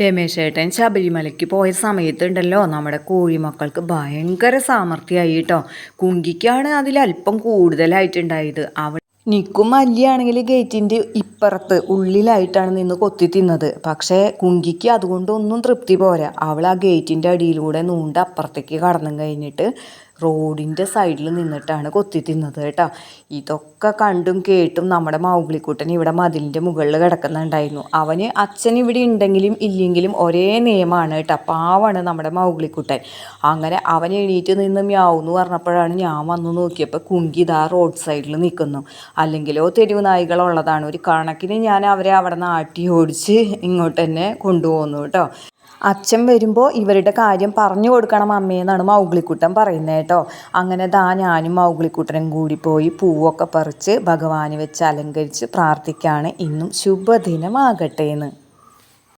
രമേശേട്ടൻ ശബരിമലയ്ക്ക് പോയ സമയത്തുണ്ടല്ലോ. നമ്മുടെ കോഴിമക്കൾക്ക് ഭയങ്കര സാമർഥ്യമായി കേട്ടോ കുങ്കിക്കാണ് അതിലല്പം കൂടുതലായിട്ടുണ്ടായത്. അവൾ നിക്കും മല്ലിയാണെങ്കിൽ ഗേറ്റിന്റെ ഇപ്പുറത്ത് ഉള്ളിലായിട്ടാണ് നിന്ന് കൊത്തി തിന്നത്. പക്ഷേ കുങ്കിക്ക് അതുകൊണ്ടൊന്നും തൃപ്തി പോരാ. അവൾ ആ ഗേറ്റിന്റെ അടിയിലൂടെ നൂണ്ട് അപ്പുറത്തേക്ക് കടന്നും കഴിഞ്ഞിട്ട് റോഡിന്റെ സൈഡിൽ നിന്നിട്ടാണ് കൊത്തി തിന്നത് കേട്ടോ. ഇതൊക്കെ കണ്ടും കേട്ടും നമ്മുടെ മൗഗ്ലിക്കുട്ടൻ ഇവിടെ മതിലിന്റെ മുകളിൽ കിടക്കുന്നുണ്ടായിരുന്നു. അവന് അച്ഛൻ ഇവിടെ ഉണ്ടെങ്കിലും ഇല്ലെങ്കിലും ഒരേ നിയമമാണ് കേട്ടോ. പാവാണ് നമ്മുടെ മൗഗ്ലിക്കുട്ടൻ. അങ്ങനെ അവൻ എണീറ്റ് നിന്ന് മ്യാവെന്ന് പറഞ്ഞപ്പോഴാണ് ഞാൻ വന്ന് നോക്കിയപ്പോൾ കുങ്കി റോഡ് സൈഡിൽ നിൽക്കുന്നു. അല്ലെങ്കിലോ തെരുവ് നായികളുള്ളതാണ് ഒരു കണക്കിന് ഞാൻ അവരെ അവിടെ നിന്ന് ആട്ടി ഓടിച്ച് ഇങ്ങോട്ട് തന്നെ കൊണ്ടുപോകുന്നു കേട്ടോ. അച്ഛൻ വരുമ്പോൾ ഇവരുടെ കാര്യം പറഞ്ഞു കൊടുക്കണം അമ്മയെന്നാണ് മൗഗ്ലിക്കുട്ടൻ പറയുന്നത് കേട്ടോ. അങ്ങനെ ദാ ഞാനും മൗഗ്ലിക്കുട്ടനും കൂടി പോയി പൂവൊക്കെ പറിച്ച് ഭഗവാന് വെച്ച് അലങ്കരിച്ച് പ്രാർത്ഥിക്കുകയാണ് ഇന്നും ശുഭദിനമാകട്ടെ എന്ന്.